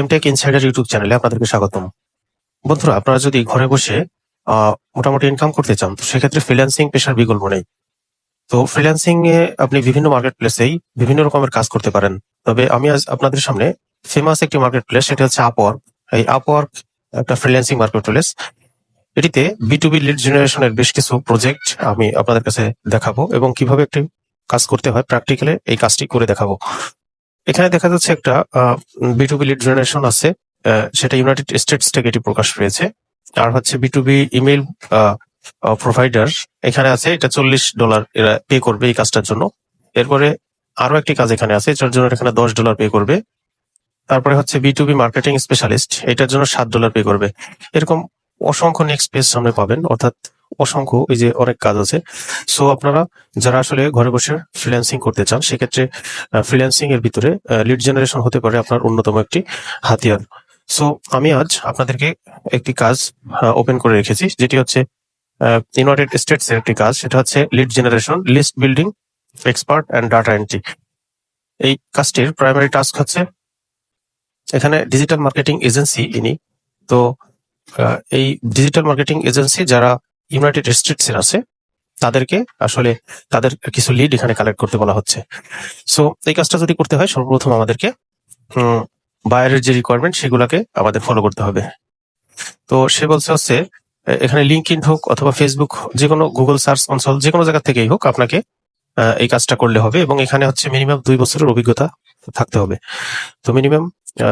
MTech insider YouTube চ্যানেলে আপনাদেরকে স্বাগতম। বন্ধুরা, আপনারা যদি ঘরে বসে মোটামুটি ইনকাম করতে চান, তো সেক্ষেত্রে ফ্রিল্যান্সিং পেশার বিকল্প নেই। তো ফ্রিল্যান্সিং এ আপনি বিভিন্ন মার্কেট প্লেসেই বিভিন্ন রকমের কাজ করতে পারেন। তবে আমি আজ আপনাদের সামনে ফেমাস একটি মার্কেট প্লেস সেটা হচ্ছে আপওয়ার্ক এই আপওয়ার্ক একটা ফ্রিল্যান্সিং মার্কেট প্লেস এটিতে বি টু বি লিড জেনারেশনের বেশ কিছু প্রজেক্ট আমি আপনাদের কাছে দেখাবো এবং কীভাবে একটি কাজ করতে হয় প্র্যাকটিক্যালে এই কাজটি করে দেখাবো। এখানে দেখা যাচ্ছে একটা বি টু লিড জেনারেশন আছে। সেটা ইউনাইটেড স্টেটস থেকে এটি প্রকাশ পেয়েছে। আর হচ্ছে বিটুবি ইমেল প্রোভাইডার এখানে আছে, এটা চল্লিশ ডলার এরা পে করবে এই কাজটার জন্য। এরপরে আরও একটি কাজ এখানে আছে এটার জন্য এখানে দশ ডলার পে করবে। তারপরে হচ্ছে বিটুবি মার্কেটিং স্পেশালিস্ট এটার জন্য সাত ডলার পে করবে। এরকম অসংখ্য নেক্সট পেজ সামনে পাবেন, অর্থাৎ অসংখ্য এই যে অনেক কাজ আছে। সো আপনারা যারা আসলে ঘরে বসে ফ্রিল্যান্সিং করতে চান, সেক্ষেত্রে ফ্রিল্যান্সিং এর ভিতরে লিড জেনারেশন হতে পারে আপনার অন্যতম একটি হাতিয়ার। সো আমি আজ আপনাদেরকে একটি কাজ ওপেন করে রেখেছি, যেটি হচ্ছে ইউনাইটেড স্টেটস এর একটি কাজ, সেটা হচ্ছে lead generation list building expert and data entry এই কাজটির প্রাইমারি টাস্ক হচ্ছে, এখানে ডিজিটাল মার্কেটিং এজেন্সি ইনি। তো এই ডিজিটাল মার্কেটিং এজেন্সি যারা ইউনাইটেড স্টেটস এর আছে। তাদেরকে আসলে তাদের কিছু লিড এখানে কালেক্ট করতে বলা হচ্ছে। সো এই কাজটা যদি করতে হয়, সর্বপ্রথম আমাদেরকে বাইরের যে রিকোয়ারমেন্ট সেগুলোকে আমাদের ফলো করতে হবে। তো সে বলছে হচ্ছে এখানে লিঙ্ক ইন হোক অথবা ফেসবুক যে কোনো গুগল সার্চ কনসোল যে কোনো জায়গা থেকেই হোক, আপনাকে এই কাজটা করলে হবে এবং এখানে হচ্ছে মিনিমাম দুই বছরের অভিজ্ঞতা থাকতে হবে। তো মিনিমাম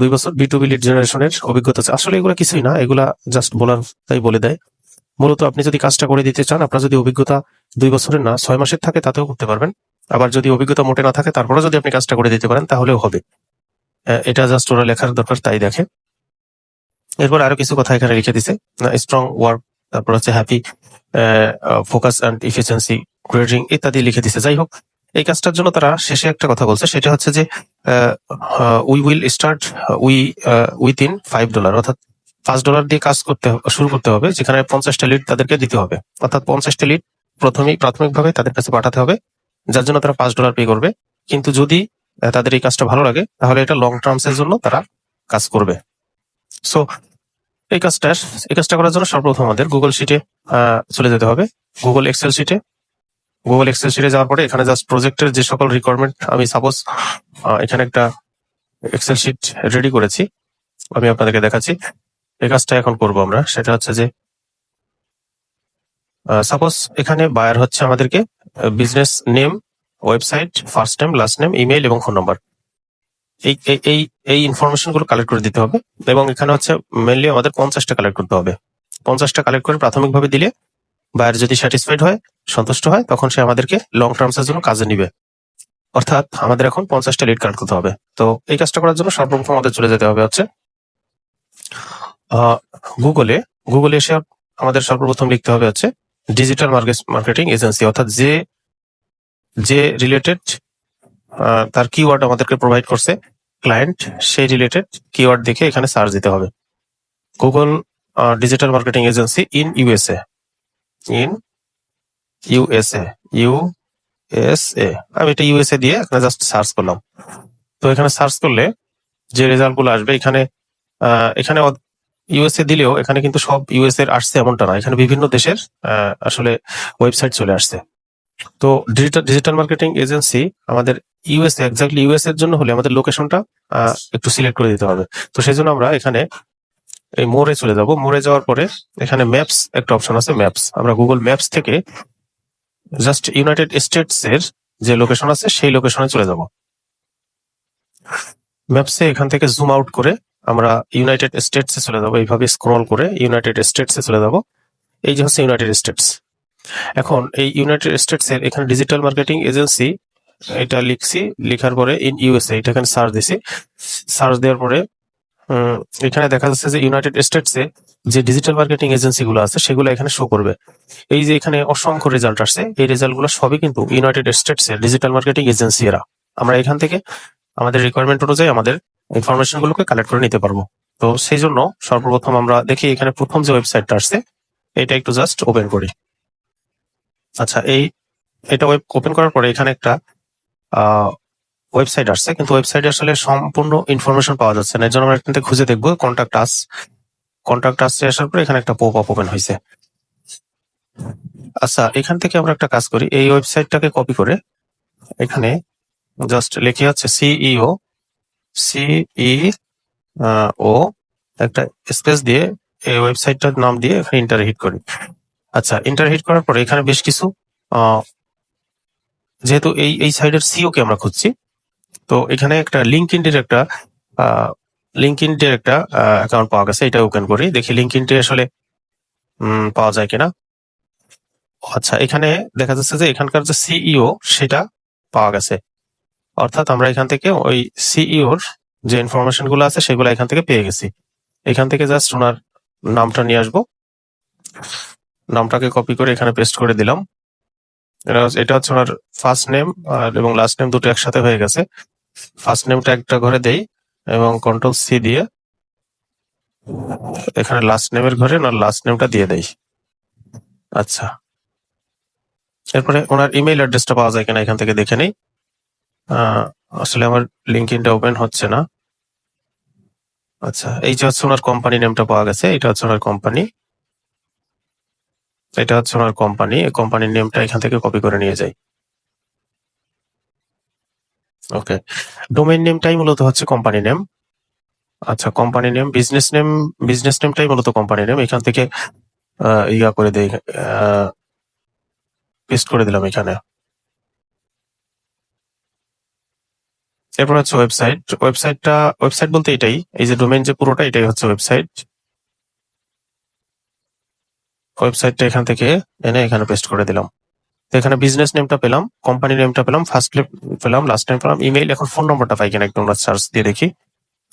দুই বছর বি টু বি লিড জেনারেশনের অভিজ্ঞতা আছে। আসলে এগুলো কিছুই না, এগুলা জাস্ট বলার তাই বলে দেয়। মূলত আপনি যদি কাজটা করে দিতে চান, আপনার যদি অভিজ্ঞতা দুই বছরের না, ছয় মাসের থাকে, তাতেও করতে পারবেন। আবার যদি অভিজ্ঞতা মোটে না থাকে তারপরে যদি আপনি কাজটা করে দিতে পারেন, তাহলেও হবে। এটা জাস্ট ওরা লেখার দরকার, তাই দেখে। এরপর আরও কিছু কথা এখানে লিখে দিছে। স্ট্রং ওয়ার্ক তারপর হচ্ছে happy focus and efficiency grading ইত্যাদি লিখে দিছে। যাই হোক, এই কাজটার জন্য তারা শেষে একটা কথা বলছে, সেটা হচ্ছে যে we will start we with in five dollar অর্থাৎ পাঁচ ডলার দিয়ে কাজ করতে শুরু করতে হবে, যেখানে পঞ্চাশটা লিড তাদেরকে দিতে হবে। অর্থাৎ পঞ্চাশটা লিড প্রথমেই, প্রাথমিকভাবে তাদের কাছে পাঠাতে হবে, যার জন্য তারা পাঁচ ডলার পে করবে। কিন্তু যদি তাদের এই কাজটা ভালো লাগে, তাহলে এটা লং টার্মস এর জন্য তারা কাজ করবে। সো এই কাজটা এই কাজটা করার জন্য সর্বপ্রথম আমাদের গুগল শিটে চলে যেতে হবে। গুগল এক্সেল শিটে গুগল এক্সেল শিটে যাওয়ার পরে এখানে জাস্ট প্রজেক্টের যে সকল রিকোয়ারমেন্ট আমি সাপোজ এখানে একটা এক্সেল শিট রেডি করেছি। আমি আপনাদেরকে দেখাচ্ছি। এই কাজটা এখন করব আমরা। সেটা হচ্ছে যে সাপোজ এখানে বায়ার হচ্ছে আমাদেরকে business name website first name last name email এবং ফোন নাম্বার এই, এই- এই ইনফরমেশনগুলো কালেক্ট করে দিতে হবে এবং এখানে হচ্ছে মেনলি আমাদের পঞ্চাশটা কালেক্ট করতে হবে। পঞ্চাশটা কালেক্ট করে প্রাথমিকভাবে দিলে বায়ার যদি স্যাটিসফাইড হয়, সন্তুষ্ট হয়, তখন সে আমাদেরকে লং টার্মস এর জন্য কাজে নিবে। অর্থাৎ আমাদের এখন পঞ্চাশটা লিড কালেক্ট করতে হবে। তো এই কাজটা করার জন্য সর্বপ্রথম আমাদের চলে যেতে হবে হচ্ছে গুগলে গুগলে এসে আমাদের সর্বপ্রথম লিখতে হবে হচ্ছে ডিজিটাল মার্কেটিং এজেন্সি অর্থাৎ যে যে রিলেটেড তার কিওয়ার্ড আমাদেরকে প্রোভাইড করছে ক্লায়েন্ট সেই রিলেটেড কিওয়ার্ড দেখে এখানে সার্চ দিতে হবে। Google digital marketing agency in USA in USA U S A আমি এটা ইউএসএ দিয়ে এখানে জাস্ট সার্চ করলাম। তো এখানে সার্চ করলে যে রেজাল্টগুলো আসবে, এখানে এখানে ইউএসএ দিলেও এখানে কিন্তু সব ইউএসএ এর আসছে এমনটা না। এখানে বিভিন্ন দেশের আসলে ওয়েবসাইট চলে আসছে। তো ডিজিটাল ডিজিটাল মার্কেটিং এজেন্সি আমাদের ইউএসএ এক্স্যাক্টলি ইউএস এর জন্য হলে আমাদের লোকেশনটা একটু সিলেক্ট করে দিতে হবে। তো সেই জন্য আমরা এখানে এই মোড়ে চলে যাব। মোড়ে যাওয়ার পরে এখানে ম্যাপস একটা অপশন আছে ম্যাপস আমরা গুগল ম্যাপস থেকে জাস্ট ইউনাইটেড স্টেটস এর যে লোকেশন আছে, সেই লোকেশনে চলে যাব। ম্যাপসে এখান থেকে জুম আউট করে আমরা ইউনাইটেড স্টেটস এ চলে যাব, এইভাবে স্ক্রল করে ইউনাইটেড স্টেটস চলে যাব। এই যে হচ্ছে ইউনাইটেড স্টেটস এখন এই ইউনাইটেড স্টেটস এর এখানে ডিজিটাল মার্কেটিং এজেন্সি এটা লিখছি, লেখার পরে ইন ইউএসএ এটা এখানে সার্চ দিছি। সার্চ দেওয়ার পরে এখানে দেখা যাচ্ছে যে ইউনাইটেড স্টেটস এ যে ডিজিটাল মার্কেটিং এজেন্সি গুলো আছে, সেগুলো এখানে শো করবে। এই যে এখানে অসংখ্য রেজাল্ট আসছে, এই রেজাল্টগুলো সবই কিন্তু ইউনাইটেড স্টেটস এর ডিজিটাল মার্কেটিং এজেন্সি এরা। আমরা এখান থেকে আমাদের রিকোয়ারমেন্ট অনুযায়ী আমাদের ইনফরমেশন গুলোকে কালেক্ট করে নিতে পারব। তো সেই জন্য সর্বপ্রথম আমরা দেখি এখানে প্রথম যে ওয়েবসাইটটা আসছে, এটা একটু জাস্ট ওপেন করি। আচ্ছা এই, এটা ওয়েব ওপেন করার পরে এখানে একটা ওয়েবসাইট আসছে, কিন্তু ওয়েবসাইটে আসলে সম্পূর্ণ ইনফরমেশন পাওয়া যাচ্ছে না। এর জন্য আমরা এখান থেকে খুঁজে দেখব কন্ট্যাক্ট আস কন্ট্যাক্ট আসছে আসার পরে এখানে একটা পপ আপ ওপেন হয়েছে। আচ্ছা এখান থেকে আমরা একটা কাজ করি। এই ওয়েবসাইটটাকে কপি করে এখানে জাস্ট লিখে হচ্ছে সিইও সিই ও একটা স্পেস দিয়ে এই ওয়েবসাইটটার নাম দিয়ে এখানে ইন্টার হিট করি। আচ্ছা ইন্টার হিট করার পরে এখানে বেশ কিছু যেহেতু এই এই সাইডের সিও কে আমরা খুঁজছি, তো এখানে একটা লিঙ্ক ইন্ডের একটা লিঙ্ক ইন্ডের একটা অ্যাকাউন্ট পাওয়া গেছে, এটা ওপেন করি। দেখি লিঙ্ক ইন্ডে আসলে পাওয়া যায় কিনা। আচ্ছা এখানে দেখা যাচ্ছে যে এখানকার যে সিইও সেটা পাওয়া গেছে। অর্থাৎ আমরা এখান থেকে ওই সিইওর যে ইনফরমেশনগুলো আছে সেগুলো এখান থেকে পেয়ে গেছি। এখান থেকে জাস্ট ওনার নামটা নিয়ে আসব। নামটাকে কপি করে এখানে পেস্ট করে দিলাম। এটা হচ্ছে- ওনার ফার্স্ট নেম আর এবং লাস্ট নেম দুটো একসাথে হয়ে গেছে। ফার্স্ট নেমটা একটা ঘরে দেই এবং কন্ট্রোল সি দিয়ে এখানে লাস্ট নেমের ঘরে ওনার লাস্ট নেমটা দিয়ে দেই। আচ্ছা। এরপরে ওনার ইমেল অ্যাড্রেসটা পাওয়া যায় কিনা এখান থেকে দেখে নেই। আসলে আমার লিঙ্ক ইনটা ওপেন হচ্ছে না। আচ্ছা এই যে হচ্ছে ওনার কোম্পানি নেমটা পাওয়া গেছে, এটা হচ্ছে ওনার কোম্পানি এটা হচ্ছে ওনার কোম্পানি এই কোম্পানির নেমটা এখান থেকে কপি করে নিয়ে যাই। ওকে ডোমেইন নেমটাই মূলত হচ্ছে কোম্পানি নেম আচ্ছা company name business name business নেমটাই মূলত কোম্পানি নেম এখান থেকে ইয়া করে দেই পেস্ট করে দিলাম এখানে। এরপর হচ্ছে ওয়েবসাইট ওয়েবসাইটটা ওয়েবসাইট বলতে এটাই, এই যে ডোমেইন যে পুরোটা, এটাই হচ্ছে ওয়েবসাইট ওয়েবসাইটটা এখান থেকে এনে এখানে পেস্ট করে দিলাম। তো এখানে বিজনেস নেমটা পেলাম কোম্পানি নেমটা পেলাম ফার্স্ট নেম পেলাম লাস্ট টাইম পেলাম ইমেইল এখন ফোন নম্বরটা পাই কিনা একটু আমরা সার্চ দিয়ে দেখি।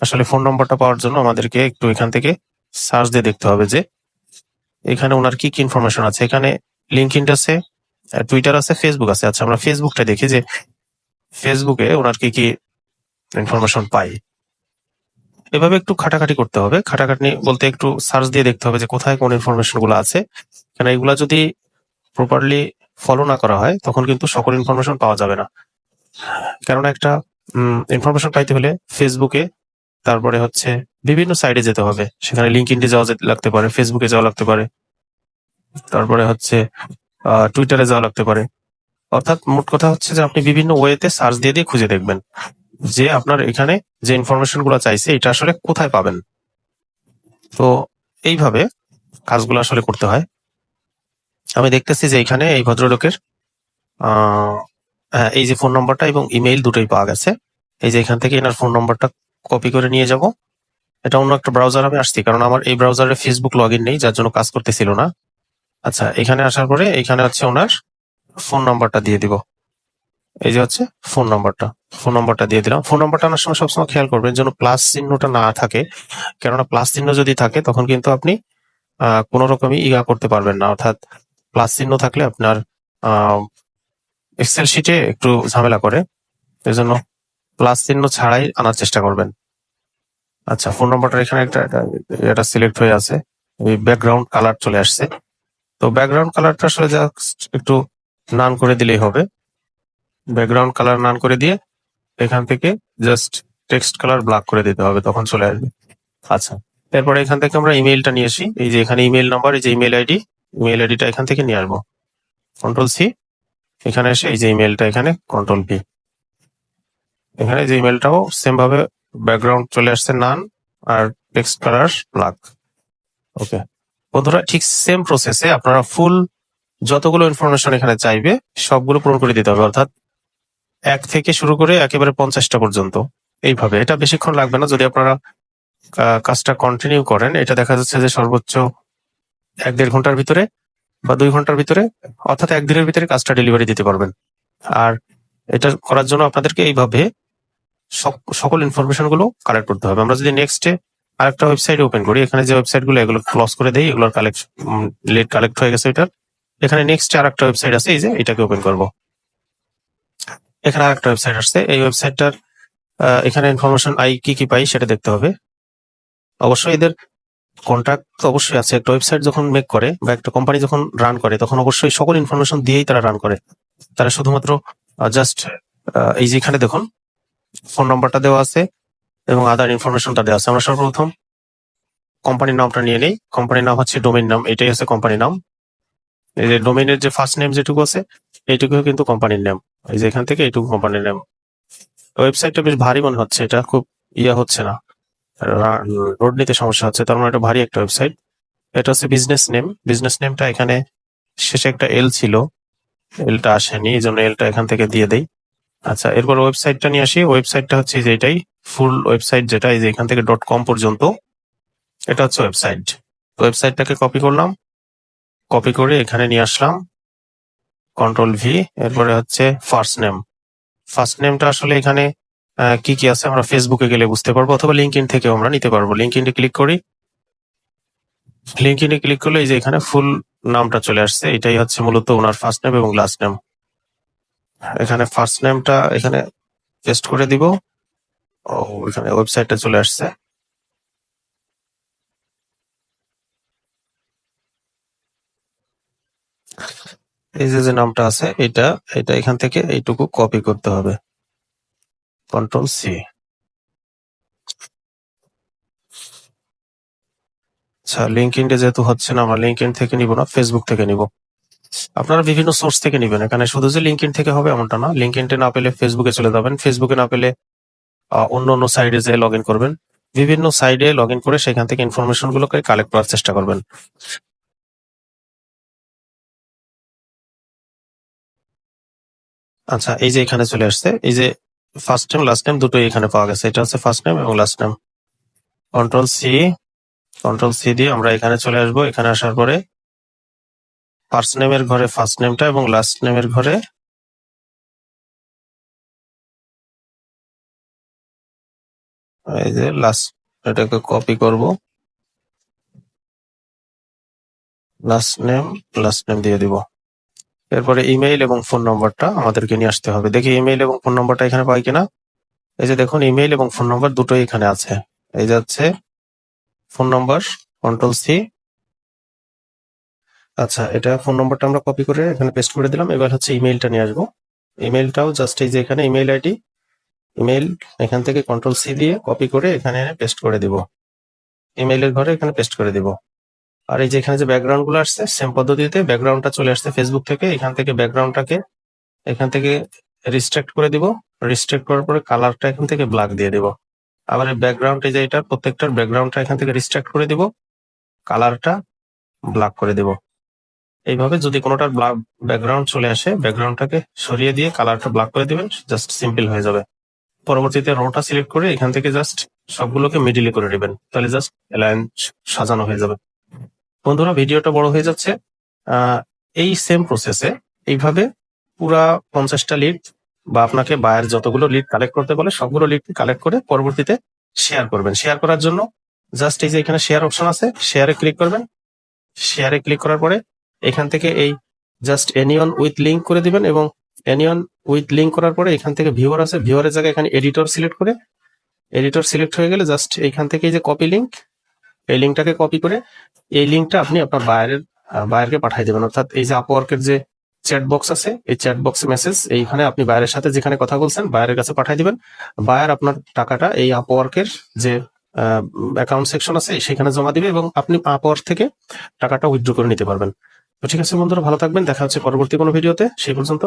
আসলে ফোন নম্বরটা পাওয়ার জন্য আমাদেরকে একটু এখান থেকে সার্চ দিয়ে দেখতে হবে যে এখানে ওনার কি কি ইনফরমেশন আছে। এখানে লিঙ্কইন আছে টুইটার আছে ফেসবুক আছে। আচ্ছা আমরা ফেসবুকটা দেখি যে ফেসবুকে ওনার কি কি ইনফরমেশন পাই। এভাবে একটু খাটাখাটি করতে হবে। খাটাখাটি বলতে একটু সার্চ দিয়ে দেখতে হবে যে কোথায় কোন ইনফরমেশনগুলো আছে। কারণ এগুলা যদি প্রপারলি ফলো না করা হয়, তখন কিন্তু সকল ইনফরমেশন পাওয়া যাবে না। কেননা একটা ইনফরমেশন পাইতে হলে ফেসবুকে তারপরে হচ্ছে বিভিন্ন সাইডে যেতে হবে। সেখানে লিঙ্ক ইন্ডে যাওয়া লাগতে পারে ফেসবুকে যাওয়া লাগতে পারে। তারপরে হচ্ছে টুইটারে যাওয়া লাগতে পারে। অর্থাৎ মোট কথা হচ্ছে যে আপনি বিভিন্ন ওয়েতে সার্চ দিয়ে দিয়ে খুঁজে দেখবেন। যে আপনার এখানে যে ইনফরমেশনগুলো চাইছে এটা আসলে কোথায় পাবেন? তো এইভাবে কাজগুলো আসলে করতে হয়। আমি দেখতেছি যে এখানে এই ভদ্রলোকের হ্যাঁ, এই যে ফোন নম্বরটা এবং ইমেইল দুটোই পাওয়া গেছে। এই যে এখান থেকে এনার ফোন নম্বরটা কপি করে নিয়ে যাব। এটা অন্য একটা ব্রাউজার আমি আসছি কারণ আমার এই ব্রাউজারে ফেসবুক লগ নেই যার জন্য কাজ করতেছিল না। আচ্ছা এখানে আসার পরে এখানে হচ্ছে ওনার ফোন নাম্বারটা দিয়ে দিব। এই যে হচ্ছে ফোন নাম্বারটা ফোন নাম্বারটা দিয়ে দিলাম। ফোন নাম্বারটা আনার সময় সবসময় খেয়াল করবেন যেন প্লাস চিহ্নটা না থাকে। কেননা প্লাস চিহ্ন যদি থাকে, তখন কিন্তু আপনি কোনো রকমই ইয়া করতে পারবেন না। অর্থাৎ প্লাস চিহ্ন থাকলে আপনার এক্সেল শিটে একটু ঝামেলা করে। এই জন্য প্লাস চিহ্ন ছাড়াই আনার চেষ্টা করবেন। আচ্ছা ফোন নাম্বারটা এখানে একটা এটা সিলেক্ট হয়ে আছে। এই ব্যাকগ্রাউন্ড কালার চলে আসছে। তো ব্যাকগ্রাউন্ড কালারটা আসলে জাস্ট একটু নান করে দিলেই হবে। ব্যাকগ্রাউন্ড কালার নান করে দিয়ে এখান থেকে জাস্ট টেক্সট কালার ব্ল্যাক করে দিতে হবে, তখন চলে আসবে। আচ্ছা এরপরে এখান থেকে আমরা ইমেইলটা নিয়ে আসি। এই যে এখানে ইমেইল নাম্বার এই যে ইমেল আইডি ইমেল আইডিটা এখান থেকে নিয়ে আসব। কন্ট্রোল সি এখানে এসে এই যে ইমেলটা এখানে কন্ট্রোল পি এখানে যে ইমেলটাও সেম ভাবে ব্যাকগ্রাউন্ড চলে আসছে নান আর টেক্সট কালার ব্ল্যাক ওকে বন্ধুরা ঠিক সেম প্রসেসে আপনারা ফুল যতগুলো ইনফরমেশন এখানে চাইবে, সবগুলো পূরণ করে দিতে হবে, অর্থাৎ এক থেকে শুরু করে একেবারে পঞ্চাশটা পর্যন্ত, এইভাবে। এটা বেশিক্ষণ লাগবে না, যদি আপনারা কাজটা কন্টিনিউ করেন, এটা দেখা যাচ্ছে যে সর্বোচ্চ এক দেড় ঘণ্টার ভিতরে বা দুই ঘণ্টার ভিতরে, অর্থাৎ একদিনের ভিতরে কাজটা ডেলিভারি দিতে পারবেন। আর এটা করার জন্য আপনাদেরকে এইভাবে সক- সকল ইনফরমেশনগুলো কালেক্ট করতে হবে। আমরা যদি নেক্সটে আরেকটা ওয়েবসাইট ওপেন করি, এখানে যে ওয়েবসাইটগুলো, এগুলো ক্লজ করে দেই, এগুলোর কালেক্ট লেট কালেক্ট হয়ে গেছে এটার। এখানে নেক্সট আর একটা ওয়েবসাইট আছে, এই যে এটাকে ওপেন করব। এখানে আরেকটা ওয়েবসাইট আসছে। এই ওয়েবসাইটটার এখানে ইনফরমেশন আই কি কি পাই সেটা দেখতে হবে। অবশ্যই এদের কন্ট্রাক্ট অবশ্যই আছে। একটা ওয়েবসাইট যখন মেক করে বা একটা কোম্পানি যখন রান করে, তখন অবশ্যই সকল ইনফরমেশন দিয়েই তারা রান করে। তারা শুধুমাত্র জাস্ট এই যে এখানে দেখুন ফোন নাম্বারটা দেওয়া আছে এবং আদার ইনফরমেশনটা দেওয়া আছে। আমরা সর্বপ্রথম কোম্পানির নামটা নিয়ে নেই। কোম্পানির নাম হচ্ছে ডোমেইন নাম এটাই হচ্ছে কোম্পানির নাম এই যে ডোমেইনের যে ফার্স্ট নেম যেটুকু আছে এইটুকু কিন্তু কোম্পানির নেম এই যে এখান থেকে এইটুকু কোম্পানির নাম ওয়েবসাইটটা বেশ ভারী মনে হচ্ছে, এটা খুব ইয়া হচ্ছে না। রোড নিতে সমস্যা হচ্ছে, তার মানে এটা ভারী একটা ওয়েবসাইট এটা হচ্ছে বিজনেস নেম বিজনেস নেমটা এখানে শেষে একটা এল ছিল। এলটা আসেনি এই জন্য এলটা এখান থেকে দিয়ে দেই। আচ্ছা এরপর ওয়েবসাইটটা নিয়ে আসি। ওয়েবসাইটটা হচ্ছে যে এটাই ফুল ওয়েবসাইট যেটা, এই যে এখান থেকে. ডট কম পর্যন্ত। এটা হচ্ছে ওয়েবসাইট ওয়েবসাইটটাকে কপি করলাম। কপি করে এখানে নিয়ে আসলাম। কন্ট্রোল ভি এরপরে হচ্ছে ফার্স্ট নেম ফার্স্ট নেমটা আসলে এখানে কি কি আছে আমরা ফেসবুকে গেলে বুঝতে পারব অথবা লিঙ্ক ইন থেকেও আমরা নিতে পারব। লিঙ্ক ইনে ক্লিক করি। লিঙ্ক ইনে ক্লিক করলে এই যে এখানে ফুল নামটা চলে আসছে, এটাই হচ্ছে মূলত ওনার ফার্স্ট নেম এবং লাস্ট নেম এখানে ফার্স্ট নেমটা এখানে পেস্ট করে দিব। ও, এখানে ওয়েবসাইটটা চলে আসছে। এই যে যে নামটা আছে, এটা এটা এখান থেকে এইটুকু কপি করতে হবে। কন্ট্রোল সি আচ্ছা লিঙ্ক ইন্ডে যেহেতু হচ্ছে না, আমরা লিঙ্ক ইন থেকে নিব না ফেসবুক থেকে নিব। আপনারা বিভিন্ন সোর্স থেকে নিবেন, এখানে শুধু যে লিঙ্ক ইন থেকে হবে এমনটা না। লিঙ্ক ইনটে না পেলে ফেসবুকে চলে যাবেন। ফেসবুকে না পেলে অন্য অন্য সাইডে যেয়ে লগ ইন করবেন। বিভিন্ন সাইডে লগ ইন করে সেখান থেকে ইনফরমেশন গুলোকে কালেক্ট করার চেষ্টা করবেন। আচ্ছা এই যে এখানে চলে আসছে, এই যে ফার্স্ট নেম লাস্ট নেম দুটোই এখানে পাওয়া গেছে। এটা হচ্ছে ফার্স্ট নেম এবং last name control C control C দিয়ে আমরা এখানে চলে আসব। এখানে আসার পরে ফার্স্ট নেমের ঘরে ফার্স্ট নেমটা এবং লাস্ট নেমের ঘরে এই যে লাস্ট এটাকে কপি করব। লাস্ট নেম লাস্ট নেম দিয়ে দিব। এরপরে ইমেইল এবং ফোন নম্বরটা আমাদেরকে নিয়ে আসতে হবে। দেখি ইমেইল এবং ফোন নম্বরটা এখানে পাই কিনা? এই যে দেখুন ইমেইল এবং ফোন নম্বর দুটোই এখানে আছে। এই যাচ্ছে ফোন নম্বর কন্ট্রোল সি আচ্ছা এটা ফোন নম্বরটা আমরা কপি করে এখানে পেস্ট করে দিলাম। এবার হচ্ছে ইমেইলটা নিয়ে আসব। ইমেইলটাও জাস্ট এই যে এখানে ইমেইল আইডি ইমেইল এখান থেকে কন্ট্রোল সি দিয়ে কপি করে এখানে পেস্ট করে দিব। ইমেইলের ঘরে এখানে পেস্ট করে দিব। আর এই যে এখানে যে ব্যাকগ্রাউন্ডগুলো আসছে সেম পদ্ধতিতে ব্যাকগ্রাউন্ডটা চলে আসছে ফেসবুক থেকে। এখান থেকে ব্যাকগ্রাউন্ডটাকে এখান থেকে রিস্ট্রিক্ট করে দিব। রিস্ট্রিক্ট করার পরে কালারটা এখান থেকে ব্ল্যাক দিয়ে দিব। আবার এই ব্যাকগ্রাউন্ড যে এটা, প্রত্যেকটার ব্যাকগ্রাউন্ডটা এখান থেকে রিস্ট্রিক্ট করে দিব। কালারটা ব্ল্যাক করে দিব। এইভাবে যদি কোনোটার ব্যাকগ্রাউন্ড চলে আসে ব্যাকগ্রাউন্ডটাকে সরিয়ে দিয়ে কালারটা ব্ল্যাক করে দিবেন জাস্ট সিম্পল হয়ে যাবে। পরবর্তীতে রোটা সিলেক্ট করে এখান থেকে জাস্ট সবগুলোকে মিডিলে করে নেবেন তাহলে জাস্ট অ্যালাইন সাজানো হয়ে যাবে। বন্ধুরা, ভিডিওটা বড় হয়ে যাচ্ছে। এই সেম প্রসেসে এইভাবে পুরা পঞ্চাশটা লিড বা আপনাকে বায়ের যতগুলো লিড কালেক্ট করতে বলে, সবগুলো লিড কালেক্ট করে পরবর্তীতে শেয়ার করবেন। শেয়ার করার জন্য জাস্ট এই যে এখানে শেয়ার অপশন আছে শেয়ারে ক্লিক করবেন। শেয়ারে ক্লিক করার পরে এখান থেকে এই জাস্ট এনিয়ন উইথ লিঙ্ক করে দিবেন এবং এনিয়ন উইথ লিঙ্ক করার পরে এখান থেকে ভিউয়ার আছে ভিউয়ারের জায়গায় এখানে এডিটর সিলেক্ট করে এডিটর সিলেক্ট হয়ে গেলে জাস্ট এইখান থেকে এই যে কপি লিঙ্ক এই লিঙ্কটাকে কপি করে এই লিঙ্কটা আপনি আপনার বায়ারের বায়ারকে পাঠিয়ে দেবেন। অর্থাৎ এই যে আপওয়ার্কের যে চ্যাট বক্স আছে, এই চ্যাট বক্স মেসেজ এইখানে আপনি বায়ারের সাথে যেখানে কথা বলছেন বায়ারের কাছে পাঠিয়ে দিবেন। বায়ার আপনার টাকাটা এই আপওয়ার্কের যে অ্যাকাউন্ট সেকশন আছে, সেখানে জমা দিবে এবং আপনি আপওয়ার্ক থেকে টাকাটা উইথড্র করে নিতে পারবেন। তো ঠিক আছে বন্ধুরা, ভালো থাকবেন। দেখা হচ্ছে পরবর্তী কোনো ভিডিওতে সেই পর্যন্ত